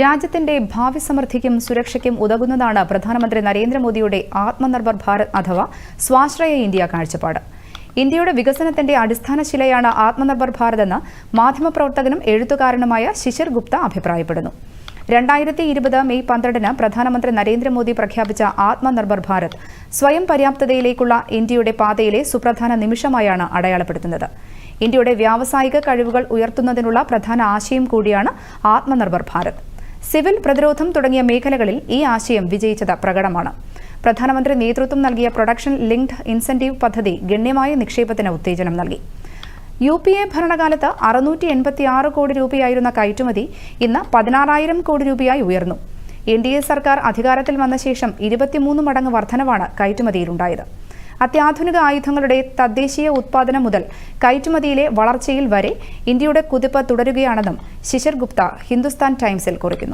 രാജ്യത്തിന്റെ ഭാവി സമൃദ്ധിക്കും സുരക്ഷയ്ക്കും ഉതകുന്നതാണ് പ്രധാനമന്ത്രി നരേന്ദ്രമോദിയുടെ ആത്മനിർഭർ ഭാരത് അഥവാ സ്വാശ്രയ ഇന്ത്യ കാഴ്ചപ്പാട്. ഇന്ത്യയുടെ വികസനത്തിന്റെ അടിസ്ഥാനശിലയാണ് ആത്മനിർഭർ ഭാരത് എന്ന് മാധ്യമപ്രവർത്തകനും എഴുത്തുകാരനുമായ ശിശിർ ഗുപ്ത അഭിപ്രായപ്പെടുന്നു. രണ്ടായിരത്തി ഇരുപത് മെയ് പന്ത്രണ്ടിന് പ്രധാനമന്ത്രി നരേന്ദ്രമോദി പ്രഖ്യാപിച്ച ആത്മനിർഭർ ഭാരത് സ്വയം പര്യാപ്തതയിലേക്കുള്ള ഇന്ത്യയുടെ പാതയിലെ സുപ്രധാന നിമിഷമായാണ് അടയാളപ്പെടുത്തുന്നത്. ഇന്ത്യയുടെ വ്യാവസായിക കഴിവുകൾ ഉയർത്തുന്നതിനുള്ള പ്രധാന ആശയം കൂടിയാണ് ആത്മനിർഭർ ഭാരത്. സിവിൽ പ്രതിരോധം തുടങ്ങിയ മേഖലകളിൽ ഈ ആശയം വിജയിച്ചത് പ്രകടമാണ്. പ്രധാനമന്ത്രി നേതൃത്വം നൽകിയ പ്രൊഡക്ഷൻ ലിങ്ക്ഡ് ഇൻസെന്റീവ് പദ്ധതി ഗണ്യമായ നിക്ഷേപത്തിന് ഉത്തേജനം നൽകി. യു പി എ ഭരണകാലത്ത് അറുന്നൂറ്റി എൺപത്തിയാറ് കോടി രൂപയായിരുന്ന കയറ്റുമതി ഇന്ന് പതിനാറായിരം കോടി രൂപയായി ഉയർന്നു. എൻ ഡി എ സർക്കാർ അധികാരത്തിൽ വന്ന ശേഷം ഇരുപത്തിമൂന്ന് മടങ്ങ് വർധനവാണ് കയറ്റുമതിയിലുണ്ടായത്. അത്യാധുനിക ആയുധങ്ങളുടെ തദ്ദേശീയ ഉത്പാദനം മുതൽ കയറ്റുമതിയിലെ വളർച്ചയിൽ വരെ ഇന്ത്യയുടെ കുതിപ്പ് തുടരുകയാണെന്നും ശിശിർ ഗുപ്ത ഹിന്ദുസ്ഥാൻ ടൈംസിൽ കുറിക്കുന്നു.